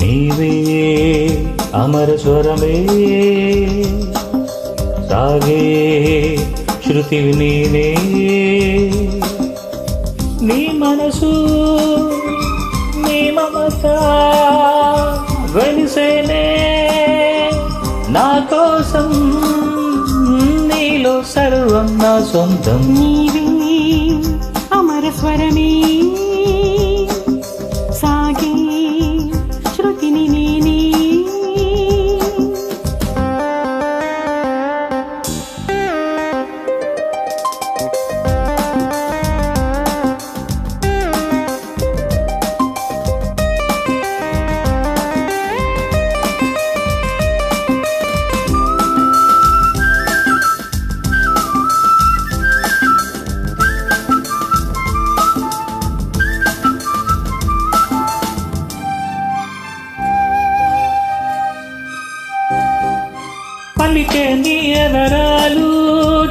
నీవే అమర స్వరమే సాగే శృతి నీనే నీ మనసు నీ మమత నీలో సర్వం నా సొంతం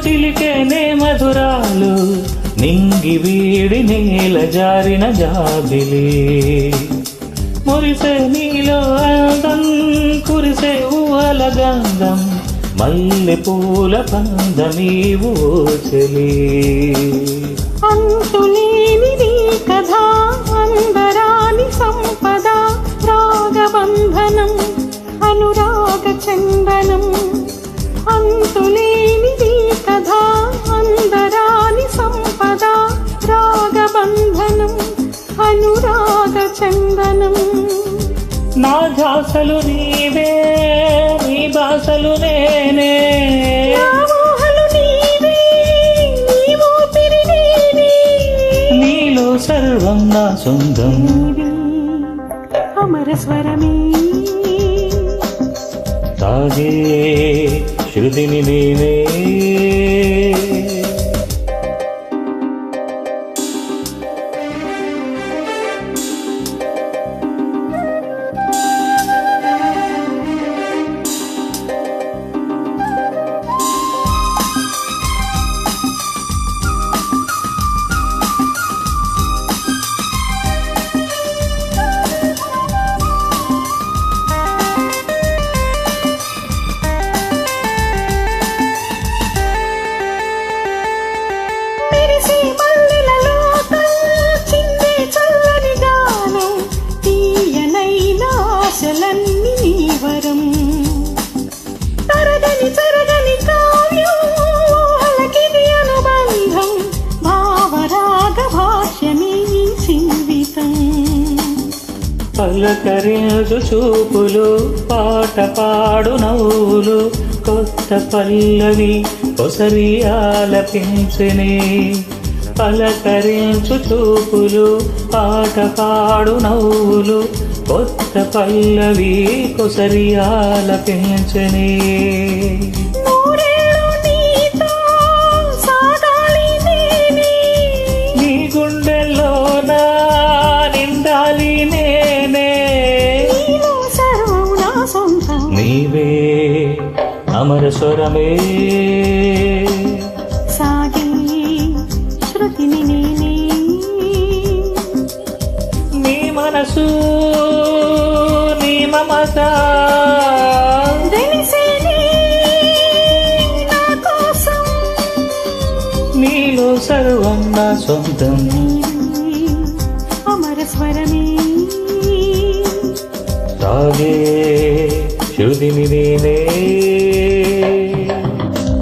చిలికేనే మధురాలు నింగి వీడి నీల జారిన జాబిలి. మురిసే నీలో అందం కురిసే ఊహల గంధం మల్లె పూల పందమీవు చెలి అంతులేని నీ కథ అందరాని సంపద రాగబంధనం చందనం నా ధ్యాసలు నీవే నీ భాషలు నేనే. నీలో సర్వం నా సొంతం. అమర స్వరమే. తాగే శృతిని నేనే పలకరించు చూపులు పాట పాడు నవ్వులు కొత్త పల్లవి కొసరి ఆలపించని. పలకరించు చూపులు పాట పాడు నవ్వులు కొత్త పల్లవి కొసరి ఆలపించని. సొంతం. నీవే అమర స్వరమే. సాగే శృతిని నేనే. నీ మనసు నీ మమత. నీలో సర్వం నా సొంతం. అమర స్వరమే. సాగే శృతిని నేనే